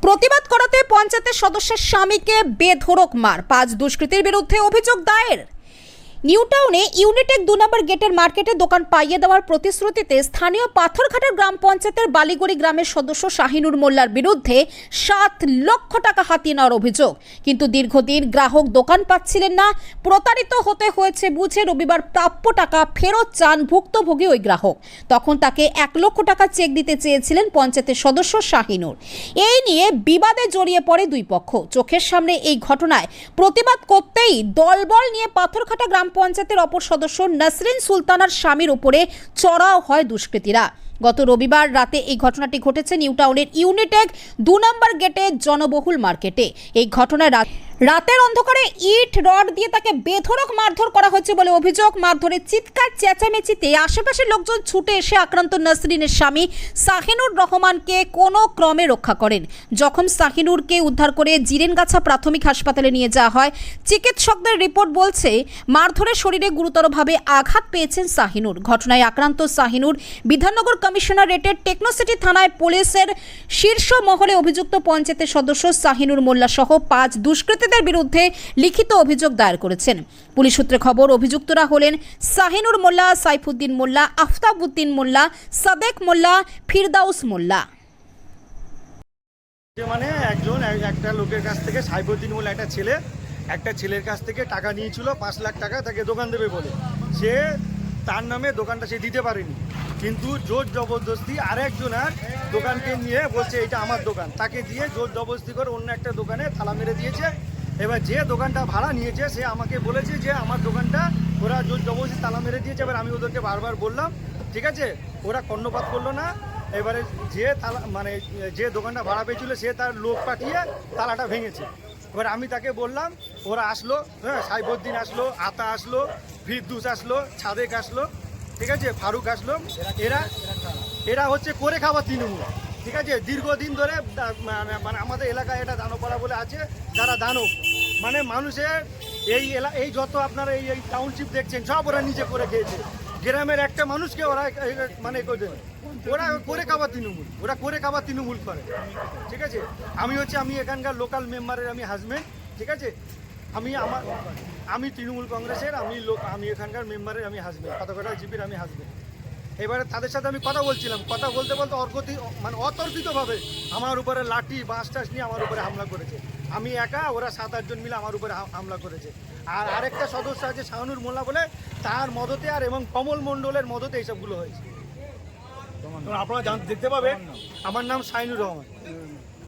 প্রতিবাদ করাতে পঞ্চায়েতের সদস্যের স্বামীকে বেধরক মার। পাঁচ দুষ্কৃতীর বিরুদ্ধে অভিযোগ দায়ের। নিউ টাউনে ইউনিটেক দু নম্বর গেটের মার্কেটে দোকান পাইয়ে দেওয়ার প্রতিশ্রুতিতে স্থানীয় পাথরঘাটার গ্রাম পঞ্চায়েতের বালিগড়ি গ্রামের সদস্য শাহিনুর মোল্লার বিরুদ্ধে সাত লক্ষ টাকা হাতিয়ে নেওয়ার অভিযোগ। কিন্তু দীর্ঘদিন গ্রাহক দোকান পাচ্ছিলেন না। প্রতারিত হতে হয়েছে বুঝে রবিবার প্রাপ্য টাকা ফেরত চান ভুক্তভোগী ওই গ্রাহক। তখন তাকে এক লক্ষ টাকা চেক দিতে চেয়েছিলেন পঞ্চায়েতের সদস্য শাহিনুর। এই নিয়ে বিবাদে জড়িয়ে পড়ে দুই পক্ষ। চোখের সামনে এই ঘটনায় প্রতিবাদ করতেই দলবল নিয়ে পাথরঘাটা গ্রাম পঞ্চায়েতের অপর সদস্য নাসরিন সুলতানার স্বামীর উপরে চড়াও হয় দুষ্কৃতীরা। গত রবিবার রাতে এই ঘটনাটি ঘটেছে নিউটাউনের ইউনিটেক দু নম্বর গেটে জনবহুল মার্কেটে। এই ঘটনায় রাতের অন্ধকারে ইট, রড দিয়ে তাকে বেধরক মারধর করা হয়েছে বলে অভিযোগ। মারধরের চিৎকার, চেঁচামেচিতে আশেপাশের লোকজন ছুটে এসে আক্রান্ত নাসরিনের স্বামী সাহিনুর রহমানকে কোনো ক্রমে রক্ষা করেন। যখন সাহিনুরকে উদ্ধার করে জিরেনগাছা প্রাথমিক হাসপাতালে নিয়ে যাওয়া হয়, চিকিৎসকদের রিপোর্ট বলছে মারধরে শরীরে গুরুতরভাবে আঘাত পেয়েছেন সাহিনুর ঘটনায় আক্রান্ত সাহিনুর বিধাননগর কমিশনারেটের টেকনোসিটি থানায় পুলিশের শীর্ষ মহলে অভিযুক্ত পঞ্চায়েতের সদস্য সাহিনুর মোল্লা সহ পাঁচ দুষ্কৃতীদের বিরুদ্ধে লিখিত অভিযোগ দায়ের করেছেন। পুলিশ সূত্রে খবর, অভিযুক্তরা হলেন সাহিনুর মোল্লা, সাইফুদ্দিন মোল্লা, আফতাবউদ্দিন মোল্লা, সাদেক মোল্লা, ফিরদাউস মোল্লা। মানে একজন একটা লোকের কাছ থেকে সাইফুদ্দিন বলে একটা ছেলে, একটা ছেলের কাছ থেকে টাকা নিয়েছিল, পাঁচ লাখ টাকা তাকে দোকান দেবে বলে। সে তার নামে দোকানটা সে দিতে পারেনি। কিন্তু জোর জবরদস্তি আরেকজনের দোকানকে নিয়ে বলছে, এটা আমার দোকান। তাকে দিয়ে জোর জবরদস্তি করে অন্য একটা দোকানে থালা মেরে দিয়েছে। এবার যে দোকানটা ভাড়া নিয়েছে, সে আমাকে বলেছে যে আমার দোকানটা ওরা জবরদস্তি তালা মেরে দিয়েছে। এবার আমি ওদেরকে বারবার বললাম, ঠিক আছে, ওরা কর্ণপাত করল না। এবারে যে তালা মানে যে দোকানটা ভাড়া পেয়েছিল, সে তার লোক পাঠিয়ে তালাটা ভেঙেছে। এবার আমি তাকে বললাম, ওরা আসলো হ্যাঁ সাইবুদ্দিন আসলো, আতা আসলো, ফিরদুস আসলো ছাদেক আসলো, ঠিক আছে, ফারুক আসলো, এরা এরা হচ্ছে করে খাওয়া তৃণমূল। ঠিক আছে? দীর্ঘদিন ধরে মানে মানে আমাদের এলাকায় এটা দানপাড়া বলে আছে, যারা দানব। মানে মানুষের এই এলা, এই যত আপনারা এই এই টাউনশিপ দেখছেন, সব ওরা নিজে করে খেয়েছে। গ্রামের একটা মানুষকে ওরা মানে ওরা করে খাবার তৃণমূল, ওরা করে খাবার তৃণমূল করে। ঠিক আছে? আমি হচ্ছে, আমি এখানকার লোকাল মেম্বারের আমি হাজবেন্ড ঠিক আছে? আমি আমার, আমি তৃণমূল কংগ্রেসের, আমি লোক, আমি এখানকার মেম্বারের আমি হাজবেন্ড কতকটা জিপির আমি হাজবেন্ড এবারে তাদের সাথে আমি কথা বলছিলাম। কথা বলতে বলতে অর্গতি মানে অতর্কিতভাবে আমার উপরে লাঠি বাঁশ টাস নিয়ে আমার উপরে হামলা করেছে। আমি একা ওরা সাত আটজন মিলে আমার উপরে হামলা করেছে। আর আরেকটা সদস্য আছে শাহানুর মোল্লা বলে তার মদতে আর এবং কমল মণ্ডলের মদতে এইসবগুলো হয়েছে। আপনারা দেখতে পাবেন আমার নাম শাইনুর রহমান।